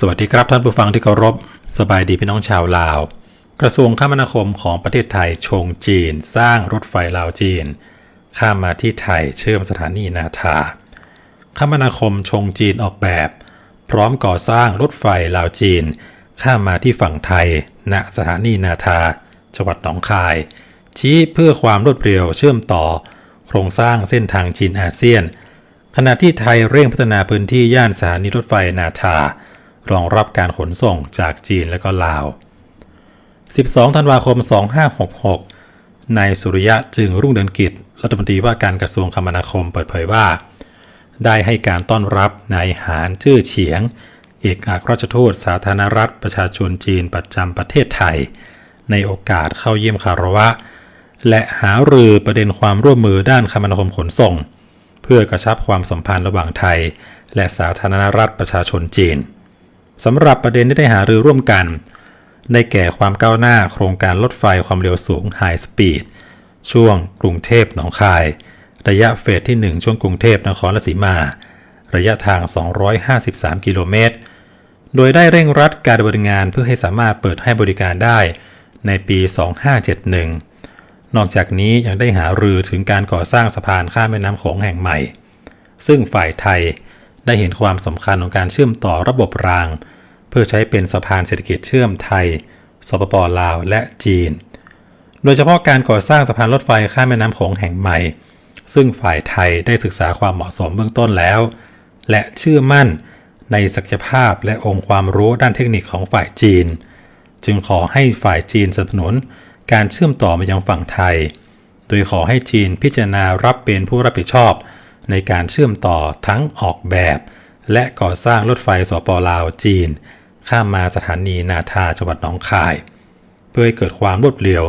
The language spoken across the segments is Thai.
สวัสดีครับท่านผู้ฟังที่เคารพ สบายดีพี่น้องชาวลาว กระทรวงคมนาคมของประเทศไทยชงจีน สร้างรถไฟลาวจีน ข้ามมาที่ไทยเชื่อมสถานีนาทาคมนาคมชงจีนออกแบบ พร้อมก่อสร้างรถไฟลาวจีน ข้ามมาที่ฝั่งไทย ณสถานีนาทาจังหวัดหนองคาย ชี้เพื่อความรวดเร็วเชื่อมต่อ โครงสร้างเส้นทางจีนอาเซียน ขณะที่ไทยเร่งพัฒนาพื้นที่ย่านสถานีรถไฟนาทา รองรับการขนส่งจากจีนและก็ลาว 12 ธันวาคม 2566 นายสุริยะจึงรุ่งเรืองกิจ รัฐมนตรีว่าการกระทรวงคมนาคมเปิดเผยว่า ได้ให้การต้อนรับนายหานชื่อเฉียง เอกอัครราชทูตสาธารณรัฐประชาชนจีนประจำประเทศไทย ในโอกาสเข้าเยี่ยมคารวะ และหารือประเด็นความร่วมมือด้านคมนาคมขนส่ง เพื่อกระชับความสัมพันธ์ระหว่างไทย และสาธารณรัฐประชาชนจีน สำหรับประเด็นที่ได้หารือร่วมกัน ได้แก่ความก้าวหน้าโครงการรถไฟความเร็วสูง High Speed ช่วงกรุงเทพหนองคาย ระยะเฟสที่ 1 ช่วงกรุงเทพนครราชสีมา ระยะทาง 253 กิโลเมตร โดยได้เร่งรัดการดำเนินงานเพื่อให้สามารถเปิดให้บริการได้ในปี 2571 นอกจากนี้ยังได้หารือถึงการก่อสร้างสะพานข้ามแม่น้ำโขงแห่งใหม่ ซึ่งฝ่ายไทย ได้เห็นความสำคัญของการเชื่อมต่อระบบราง เพื่อใช้เป็นสะพานเศรษฐกิจเชื่อมไทย สปปลาว และจีน โดยเฉพาะการก่อสร้างสะพานรถไฟข้ามแม่น้ำโขงแห่งใหม่ ซึ่งฝ่ายไทยได้ศึกษาความเหมาะสมเบื้องต้นแล้ว และเชื่อมั่นในศักยภาพและองค์ความรู้ด้านเทคนิคของฝ่ายจีน จึงขอให้ฝ่ายจีนสนับสนุนการเชื่อมต่อมายังฝั่งไทย โดยขอให้จีนพิจารณารับเป็นผู้รับผิดชอบ ในการเชื่อมต่อทั้งออกแบบ และก่อสร้างรถไฟสปลาวจีน ข้ามมาสถานีนาทาจังหวัดหนองคาย เพื่อให้เกิดความรวดเร็ว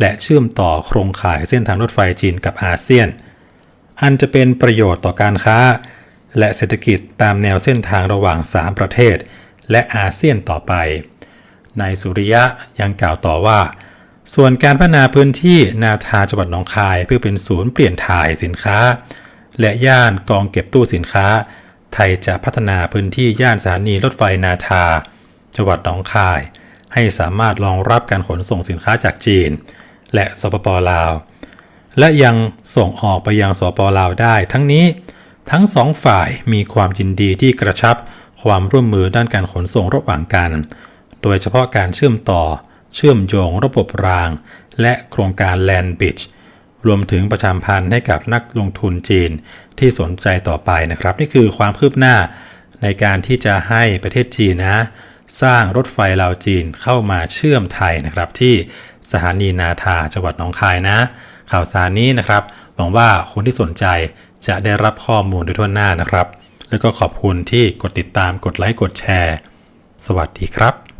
และเชื่อมต่อโครงข่ายเส้นทางรถไฟจีนกับอาเซียน อันจะเป็นประโยชน์ต่อการค้า และเศรษฐกิจตามแนวเส้นทางระหว่าง 3 ประเทศ และอาเซียนต่อไปนายสุริยะยังกล่าวต่อว่า ส่วนการพัฒนาพื้นที่นาทาจังหวัดหนองคายเพื่อเป็นศูนย์เปลี่ยนถ่ายสินค้า และย่านกองเก็บตู้สินค้า ไทยจะพัฒนาพื้นที่ย่านสถานีรถไฟนาทา จังหวัดหนองคาย ให้สามารถรองรับการขนส่งสินค้าจากจีน และสปปลาว และยังส่งออกไปยังสปปลาวได้ ทั้งนี้ทั้งสองฝ่ายมีความยินดีที่กระชับความร่วมมือด้านการขนส่งระหว่างกัน โดยเฉพาะการเชื่อมต่อ เชื่อมโยงระบบราง และโครงการ Land Bridge รวมถึงประชามพันธ์ให้กับนักลงทุนจีนที่สนใจต่อไปนะครับ นี่คือความคืบหน้าในการที่จะให้ประเทศจีนนะ สร้างรถไฟลาวจีนเข้ามาเชื่อมไทยนะครับ ที่สถานีนาทาจังหวัดหนองคายนะ ข่าวสารนี้นะครับหวังว่าคนที่สนใจจะได้รับข้อมูลโดยทั่วหน้านะครับ แล้วก็ขอบคุณที่กดติดตามกดไลค์กดแชร์ สวัสดีครับ